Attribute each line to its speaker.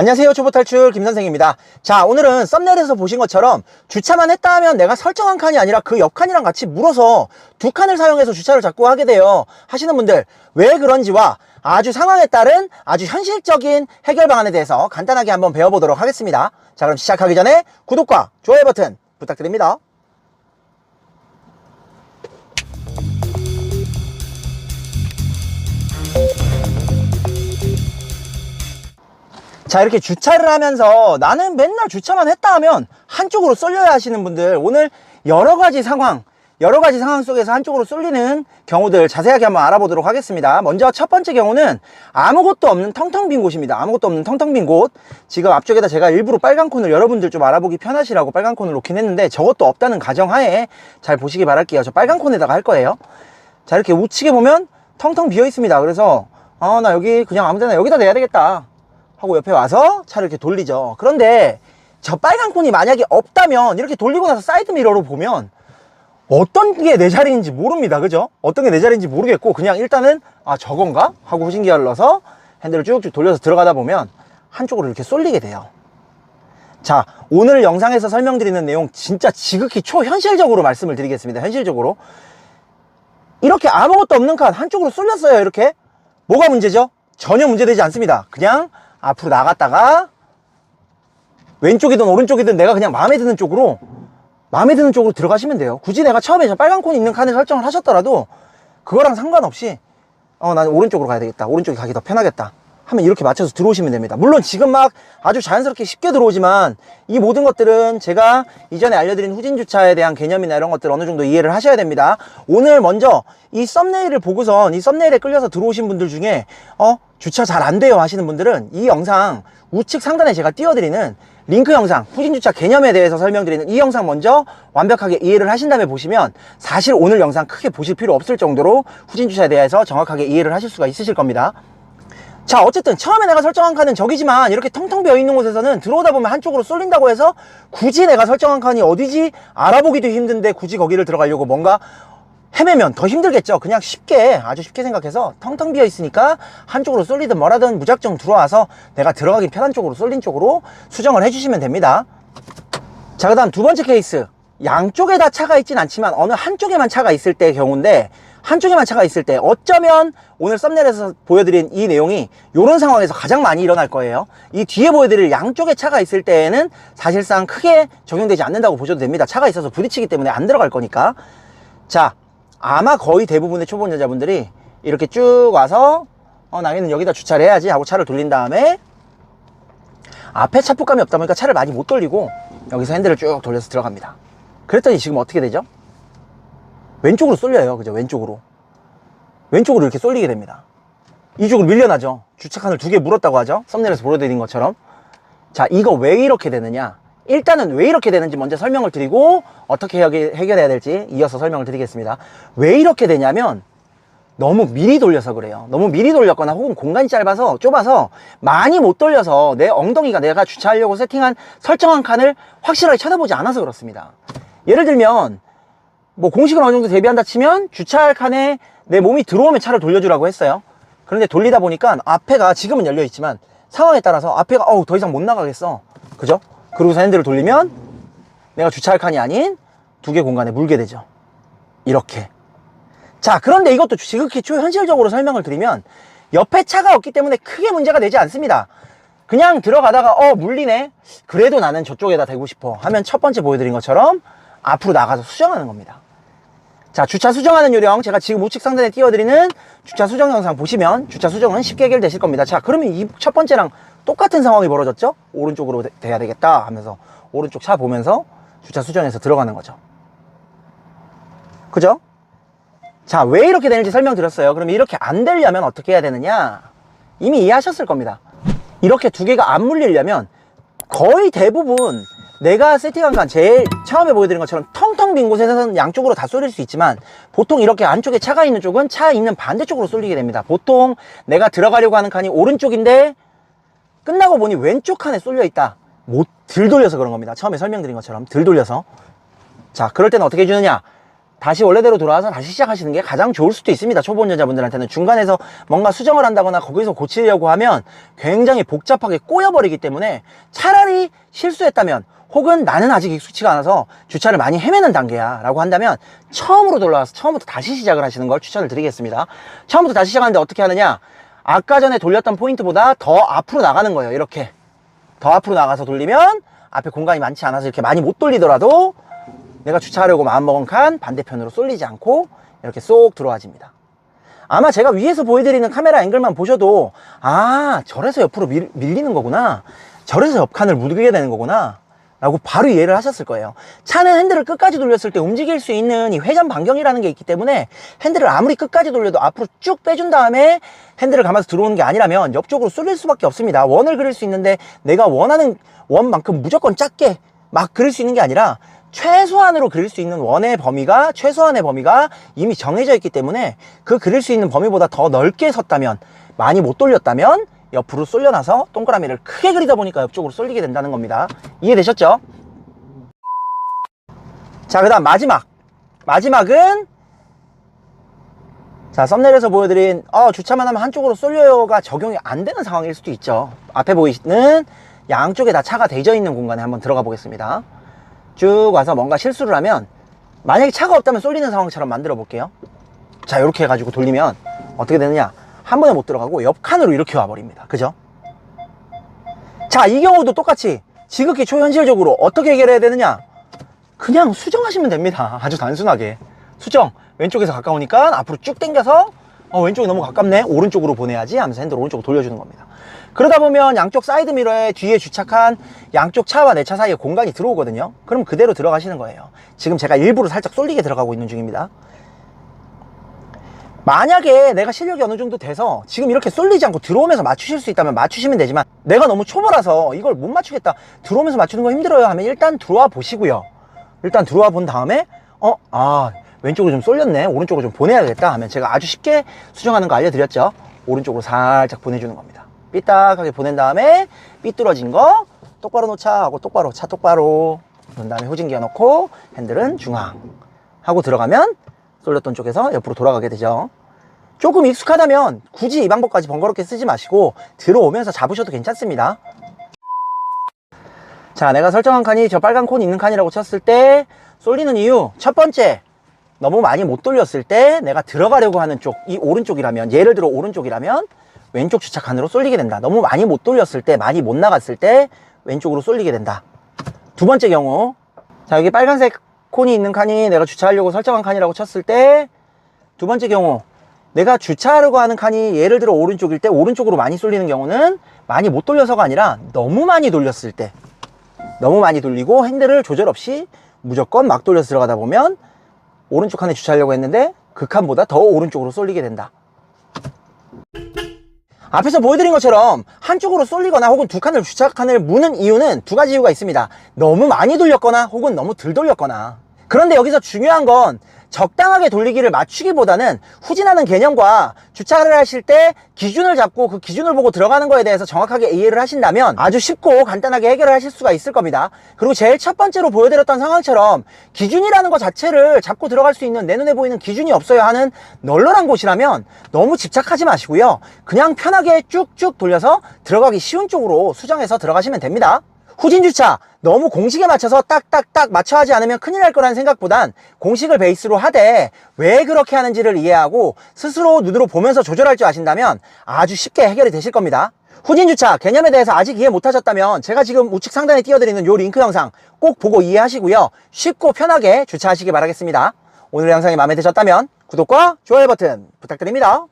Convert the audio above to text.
Speaker 1: 안녕하세요. 초보탈출 김선생입니다. 자 오늘은 썸네일에서 보신 것처럼 주차만 했다 하면 내가 설정한 칸이 아니라 그 옆 칸이랑 같이 물어서 두 칸을 사용해서 주차를 자꾸 하게 돼요. 하시는 분들 왜 그런지와 아주 상황에 따른 아주 현실적인 해결 방안에 대해서 간단하게 한번 배워보도록 하겠습니다. 자 그럼 시작하기 전에 구독과 좋아요 버튼 부탁드립니다 자 이렇게 주차를 하면서 나는 맨날 주차만 했다 하면 한쪽으로 쏠려야 하시는 분들 오늘 여러 가지 상황 여러 가지 상황 속에서 한쪽으로 쏠리는 경우들 자세하게 한번 알아보도록 하겠습니다. 먼저 첫 번째 경우는 아무것도 없는 텅텅 빈 곳입니다. 아무것도 없는 텅텅 빈 곳. 지금 앞쪽에다 제가 일부러 빨간 콘을 여러분들 좀 알아보기 편하시라고 빨간 콘을 놓긴 했는데 저것도 없다는 가정하에 잘 보시기 바랄게요. 저 빨간 콘에다가 할 거예요. 자 이렇게 우측에 보면 텅텅 비어 있습니다. 그래서 아 나 여기 그냥 아무데나 여기다 내야 되겠다 하고 옆에 와서 차를 이렇게 돌리죠. 그런데 저 빨간 콘이 만약에 없다면 이렇게 돌리고 나서 사이드 미러로 보면 어떤 게 내 자리인지 모릅니다. 그죠? 어떤 게 내 자리인지 모르겠고 그냥 일단은 아 저건가? 하고 후진기어를 넣어서 핸들을 쭉쭉 돌려서 들어가다 보면 한쪽으로 이렇게 쏠리게 돼요. 자, 오늘 영상에서 설명드리는 내용 진짜 지극히 초현실적으로 말씀을 드리겠습니다. 현실적으로. 이렇게 아무것도 없는 칸 한쪽으로 쏠렸어요. 이렇게. 뭐가 문제죠? 전혀 문제되지 않습니다. 그냥 앞으로 나갔다가 왼쪽이든 오른쪽이든 내가 그냥 마음에 드는 쪽으로 마음에 드는 쪽으로 들어가시면 돼요. 굳이 내가 처음에 저 빨간 콘 있는 칸을 설정을 하셨더라도 그거랑 상관없이 어, 나는 오른쪽으로 가야 되겠다. 오른쪽이 가기 더 편하겠다. 하면 이렇게 맞춰서 들어오시면 됩니다. 물론 지금 막 아주 자연스럽게 쉽게 들어오지만 이 모든 것들은 제가 이전에 알려드린 후진 주차에 대한 개념이나 이런 것들 어느 정도 이해를 하셔야 됩니다. 오늘 먼저 이 썸네일을 보고선 이 썸네일에 끌려서 들어오신 분들 중에 어 주차 잘 안 돼요 하시는 분들은 이 영상 우측 상단에 제가 띄워드리는 링크 영상 후진 주차 개념에 대해서 설명드리는 이 영상 먼저 완벽하게 이해를 하신 다음에 보시면 사실 오늘 영상 크게 보실 필요 없을 정도로 후진 주차에 대해서 정확하게 이해를 하실 수가 있으실 겁니다. 자 어쨌든 처음에 내가 설정한 칸은 저기지만 이렇게 텅텅 비어 있는 곳에서는 들어오다 보면 한쪽으로 쏠린다고 해서 굳이 내가 설정한 칸이 어디지 알아보기도 힘든데 굳이 거기를 들어가려고 뭔가 헤매면 더 힘들겠죠. 그냥 쉽게 아주 쉽게 생각해서 텅텅 비어 있으니까 한쪽으로 쏠리든 뭐라든 무작정 들어와서 내가 들어가기 편한 쪽으로 쏠린 쪽으로 수정을 해주시면 됩니다. 자 그 다음 두 번째 케이스 양쪽에 다 차가 있진 않지만 어느 한쪽에만 차가 있을 때의 경우인데 한쪽에만 차가 있을 때 어쩌면 오늘 썸네일에서 보여드린 이 내용이 이런 상황에서 가장 많이 일어날 거예요. 이 뒤에 보여드릴 양쪽에 차가 있을 때에는 사실상 크게 적용되지 않는다고 보셔도 됩니다. 차가 있어서 부딪히기 때문에 안 들어갈 거니까. 자 아마 거의 대부분의 초보 여자분들이 이렇게 쭉 와서 어 나는 여기다 주차를 해야지 하고 차를 돌린 다음에 앞에 차폭감이 없다 보니까 차를 많이 못 돌리고 여기서 핸들을 쭉 돌려서 들어갑니다 그랬더니 지금 어떻게 되죠? 왼쪽으로 쏠려요. 그죠? 왼쪽으로. 왼쪽으로 이렇게 쏠리게 됩니다. 이쪽으로 밀려나죠. 주차칸을 두 개 물었다고 하죠. 썸네일에서 보여드린 것처럼. 자 이거 왜 이렇게 되느냐? 일단은 왜 이렇게 되는지 먼저 설명을 드리고 어떻게 해결- 해결해야 될지 이어서 설명을 드리겠습니다. 왜 이렇게 되냐면 너무 미리 돌려서 그래요. 너무 미리 돌렸거나 혹은 공간이 짧아서 좁아서 많이 못 돌려서 내 엉덩이가 내가 주차하려고 세팅한 설정한 칸을 확실하게 쳐다보지 않아서 그렇습니다 예를 들면 뭐 공식을 어느 정도 대비한다 치면 주차할 칸에 내 몸이 들어오면 차를 돌려주라고 했어요. 그런데 돌리다 보니까 앞에가 지금은 열려 있지만 상황에 따라서 앞에가 어우 더 이상 못 나가겠어. 그죠? 그러고서 핸들을 돌리면 내가 주차할 칸이 아닌 두 개 공간에 물게 되죠. 이렇게. 자, 그런데 이것도 지극히 초현실적으로 설명을 드리면 옆에 차가 없기 때문에 크게 문제가 되지 않습니다. 그냥 들어가다가 어 물리네. 그래도 나는 저쪽에다 대고 싶어. 하면 첫 번째 보여드린 것처럼 앞으로 나가서 수정하는 겁니다. 자, 주차 수정하는 요령 제가 지금 우측 상단에 띄워드리는 주차 수정 영상 보시면 주차 수정은 쉽게 해결되실 겁니다. 자, 그러면 이 첫 번째랑 똑같은 상황이 벌어졌죠? 오른쪽으로 돼- 돼야 되겠다 하면서 오른쪽 차 보면서 주차 수정해서 들어가는 거죠. 그죠? 자, 왜 이렇게 되는지 설명드렸어요. 그럼 이렇게 안 되려면 어떻게 해야 되느냐? 이미 이해하셨을 겁니다. 이렇게 두 개가 안 물리려면 거의 대부분 내가 세팅한 칸 제일 처음에 보여드린 것처럼 텅텅 빈 곳에서는 양쪽으로 다 쏠릴 수 있지만 보통 이렇게 안쪽에 차가 있는 쪽은 차 있는 반대쪽으로 쏠리게 됩니다. 보통 내가 들어가려고 하는 칸이 오른쪽인데 끝나고 보니 왼쪽 칸에 쏠려 있다. 못 들 돌려서 그런 겁니다. 처음에 설명드린 것처럼 들 돌려서 자 그럴 때는 어떻게 해주느냐 다시 원래대로 돌아와서 다시 시작하시는 게 가장 좋을 수도 있습니다. 초보 운전자분들한테는 중간에서 뭔가 수정을 한다거나 거기서 고치려고 하면 굉장히 복잡하게 꼬여버리기 때문에 차라리 실수했다면 혹은 나는 아직 익숙치가 않아서 주차를 많이 헤매는 단계야 라고 한다면 처음으로 돌아와서 처음부터 다시 시작을 하시는 걸 추천을 드리겠습니다. 처음부터 다시 시작하는데 어떻게 하느냐 아까 전에 돌렸던 포인트보다 더 앞으로 나가는 거예요. 이렇게 더 앞으로 나가서 돌리면 앞에 공간이 많지 않아서 이렇게 많이 못 돌리더라도 내가 주차하려고 마음먹은 칸 반대편으로 쏠리지 않고 이렇게 쏙 들어와집니다. 아마 제가 위에서 보여드리는 카메라 앵글만 보셔도 아 저래서 옆으로 밀, 밀리는 거구나 저래서 옆칸을 묻게 되는 거구나 라고 바로 이해를 하셨을 거예요. 차는 핸들을 끝까지 돌렸을 때 움직일 수 있는 이 회전 반경이라는 게 있기 때문에 핸들을 아무리 끝까지 돌려도 앞으로 쭉 빼준 다음에 핸들을 감아서 들어오는 게 아니라면 옆쪽으로 쏠릴 수밖에 없습니다. 원을 그릴 수 있는데 내가 원하는 원만큼 무조건 작게 막 그릴 수 있는 게 아니라 최소한으로 그릴 수 있는 원의 범위가 최소한의 범위가 이미 정해져 있기 때문에 그 그릴 수 있는 범위보다 더 넓게 섰다면 많이 못 돌렸다면 옆으로 쏠려나서 동그라미를 크게 그리다 보니까 옆쪽으로 쏠리게 된다는 겁니다. 이해되셨죠? 자그 다음 마지막. 마지막은 자 썸네일에서 보여드린 어, 주차만 하면 한쪽으로 쏠려요가 적용이 안 되는 상황일 수도 있죠. 앞에 보이시는 양쪽에 다 차가 대져 있는 공간에 한번 들어가 보겠습니다. 쭉 와서 뭔가 실수를 하면 만약에 차가 없다면 쏠리는 상황처럼 만들어 볼게요. 자 이렇게 해가지고 돌리면 어떻게 되느냐 한 번에 못 들어가고 옆 칸으로 이렇게 와버립니다. 그죠? 자 이 경우도 똑같이 지극히 초현실적으로 어떻게 해결해야 되느냐? 그냥 수정하시면 됩니다. 아주 단순하게. 수정. 왼쪽에서 가까우니까 앞으로 쭉 당겨서 어, 왼쪽이 너무 가깝네. 오른쪽으로 보내야지 하면서 핸들 오른쪽으로 돌려주는 겁니다. 그러다 보면 양쪽 사이드 미러에 뒤에 주착한 양쪽 차와 내 차 사이에 공간이 들어오거든요. 그럼 그대로 들어가시는 거예요. 지금 제가 일부러 살짝 쏠리게 들어가고 있는 중입니다 만약에 내가 실력이 어느 정도 돼서 지금 이렇게 쏠리지 않고 들어오면서 맞추실 수 있다면 맞추시면 되지만 내가 너무 초보라서 이걸 못 맞추겠다. 들어오면서 맞추는 거 힘들어요 하면 일단 들어와 보시고요. 일단 들어와 본 다음에 어? 아 왼쪽으로 좀 쏠렸네. 오른쪽으로 좀 보내야겠다 하면 제가 아주 쉽게 수정하는 거 알려드렸죠. 오른쪽으로 살짝 보내주는 겁니다. 삐딱하게 보낸 다음에 삐뚤어진 거 똑바로 놓자 하고 똑바로 차 똑바로 그런 다음에 후진기어 넣고 핸들은 중앙 하고 들어가면 쏠렸던 쪽에서 옆으로 돌아가게 되죠 조금 익숙하다면 굳이 이 방법까지 번거롭게 쓰지 마시고 들어오면서 잡으셔도 괜찮습니다. 자 내가 설정한 칸이 저 빨간 콘 있는 칸이라고 쳤을 때 쏠리는 이유 첫 번째 너무 많이 못 돌렸을 때 내가 들어가려고 하는 쪽 이 오른쪽이라면 예를 들어 오른쪽이라면 왼쪽 주차 칸으로 쏠리게 된다. 너무 많이 못 돌렸을 때 많이 못 나갔을 때 왼쪽으로 쏠리게 된다. 두 번째 경우 자 여기 빨간색 콘이 있는 칸이 내가 주차하려고 설정한 칸이라고 쳤을 때 두 번째 경우 내가 주차하려고 하는 칸이 예를 들어 오른쪽일 때 오른쪽으로 많이 쏠리는 경우는 많이 못 돌려서가 아니라 너무 많이 돌렸을 때 너무 많이 돌리고 핸들을 조절 없이 무조건 막 돌려서 들어가다 보면 오른쪽 칸에 주차하려고 했는데 그 칸보다 더 오른쪽으로 쏠리게 된다. 앞에서 보여드린 것처럼 한쪽으로 쏠리거나 혹은 두 칸을 주차 칸을 무는 이유는 두 가지 이유가 있습니다. 너무 많이 돌렸거나 혹은 너무 덜 돌렸거나. 그런데 여기서 중요한 건 적당하게 돌리기를 맞추기보다는 후진하는 개념과 주차를 하실 때 기준을 잡고 그 기준을 보고 들어가는 거에 대해서 정확하게 이해를 하신다면 아주 쉽고 간단하게 해결을 하실 수가 있을 겁니다. 그리고 제일 첫 번째로 보여드렸던 상황처럼 기준이라는 것 자체를 잡고 들어갈 수 있는 내 눈에 보이는 기준이 없어야 하는 널널한 곳이라면 너무 집착하지 마시고요. 그냥 편하게 쭉쭉 돌려서 들어가기 쉬운 쪽으로 수정해서 들어가시면 됩니다. 후진 주차 너무 공식에 맞춰서 딱딱딱 맞춰 하지 않으면 큰일 날 거라는 생각보단 공식을 베이스로 하되 왜 그렇게 하는지를 이해하고 스스로 눈으로 보면서 조절할 줄 아신다면 아주 쉽게 해결이 되실 겁니다. 후진 주차 개념에 대해서 아직 이해 못하셨다면 제가 지금 우측 상단에 띄워드리는 요 링크 영상 꼭 보고 이해하시고요. 쉽고 편하게 주차하시기 바라겠습니다. 오늘 영상이 마음에 드셨다면 구독과 좋아요 버튼 부탁드립니다.